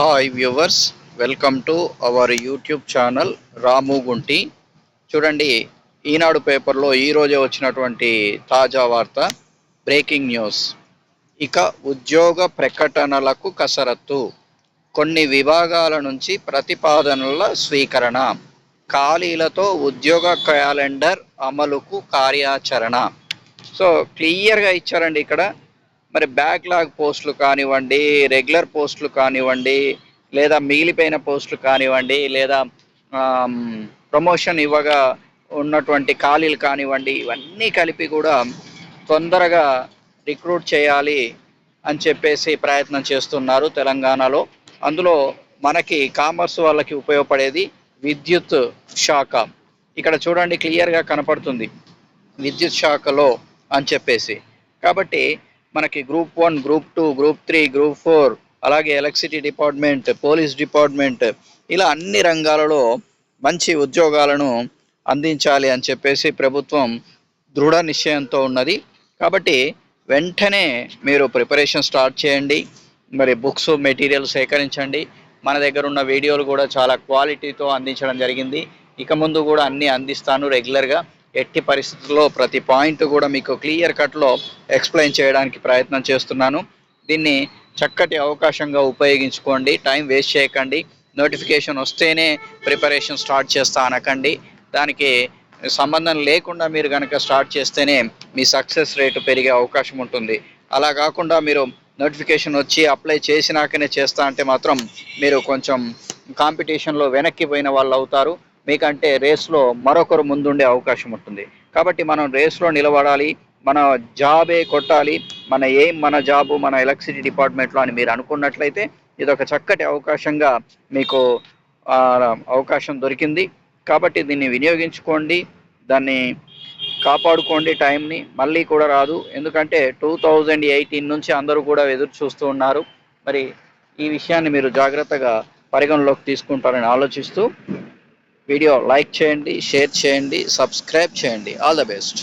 Hi viewers welcome to our YouTube channel Ramu Gunti చూడండి ఈనాడు పేపర్లో ఈరోజే వచ్చినటువంటి తాజా వార్త బ్రేకింగ్ న్యూస్ ఇక ఉద్యోగ ప్రకటనలకు కసరత్తు. కొన్ని విభాగాల నుంచి ప్రతిపాదనల స్వీకరణ. ఖాళీలతో ఉద్యోగ క్యాలెండర్ అమలుకు కార్యాచరణ. సో క్లియర్గా ఇచ్చారండి ఇక్కడ. మరి బ్యాక్లాగ్ పోస్టులు కానివ్వండి రెగ్యులర్ పోస్టులు కానివ్వండి లేదా మిగిలిపోయిన పోస్టులు కానివ్వండి లేదా ప్రమోషన్ ఇవ్వగా ఉన్నటువంటి ఖాళీలు కానివ్వండి ఇవన్నీ కలిపి కూడా తొందరగా రిక్రూట్ చేయాలి అని చెప్పేసి ప్రయత్నం చేస్తున్నారు తెలంగాణలో. అందులో మనకి కామర్స్ వాళ్ళకి ఉపయోగపడేది విద్యుత్ శాఖ. ఇక్కడ చూడండి క్లియర్గా కనపడుతుంది. విద్యుత్ శాఖలో అని చెప్పేసి. కాబట్టి మనకి group one group two group three group four అలాగే ఎలక్ట్రిసిటీ డిపార్ట్మెంట్ పోలీస్ డిపార్ట్మెంట్ ఇలా అన్ని రంగాలలో మంచి ఉద్యోగాలను అందించాలి అని చెప్పేసి ప్రభుత్వం దృఢ నిశ్చయంతో ఉన్నది. కాబట్టి వెంటనే మీరు ప్రిపరేషన్ స్టార్ట్ చేయండి. మరి బుక్స్ మెటీరియల్ సేకరించండి. మన దగ్గర ఉన్న వీడియోలు కూడా చాలా క్వాలిటీతో అందించడం జరిగింది. ఇక ముందు కూడా అన్నీ అందిస్తాను రెగ్యులర్గా. ఎట్టి పరిస్థితుల్లో ప్రతి పాయింట్ కూడా మీకు క్లియర్ కట్లో ఎక్స్ప్లెయిన్ చేయడానికి ప్రయత్నం చేస్తున్నాను. దీన్ని చక్కటి అవకాశంగా ఉపయోగించుకోండి. టైం వేస్ట్ చేయకండి. నోటిఫికేషన్ వస్తేనే ప్రిపరేషన్ స్టార్ట్ చేస్తా అనకండి. దానికి సంబంధం లేకుండా మీరు కనుక స్టార్ట్ చేస్తేనే మీ సక్సెస్ రేటు పెరిగే అవకాశం ఉంటుంది. అలా కాకుండా మీరు నోటిఫికేషన్ వచ్చి అప్లై చేసినాకనే చేస్తా అంటే మాత్రం మీరు కొంచెం కాంపిటీషన్లో వెనక్కి పోయిన వాళ్ళు అవుతారు. మీకంటే రేస్లో మరొకరు ముందుండే అవకాశం ఉంటుంది. కాబట్టి మనం రేస్లో నిలబడాలి మన జాబే కొట్టాలి మన ఏం మన జాబు మన ఎలక్ట్రిసిటీ డిపార్ట్మెంట్లో అని మీరు అనుకున్నట్లయితే ఇది ఒక చక్కటి అవకాశంగా మీకు అవకాశం దొరికింది. కాబట్టి దీన్ని వినియోగించుకోండి దాన్ని కాపాడుకోండి టైంని. మళ్ళీ కూడా రాదు. ఎందుకంటే టూ థౌజండ్ ఎయిటీన్ నుంచి అందరూ కూడా ఎదురు చూస్తూ ఉన్నారు. మరి ఈ విషయాన్ని మీరు జాగ్రత్తగా పరిగణలోకి తీసుకుంటారని ఆలోచిస్తూ వీడియో లైక్ చేయండి షేర్ చేయండి సబ్స్క్రైబ్ చేయండి. All the best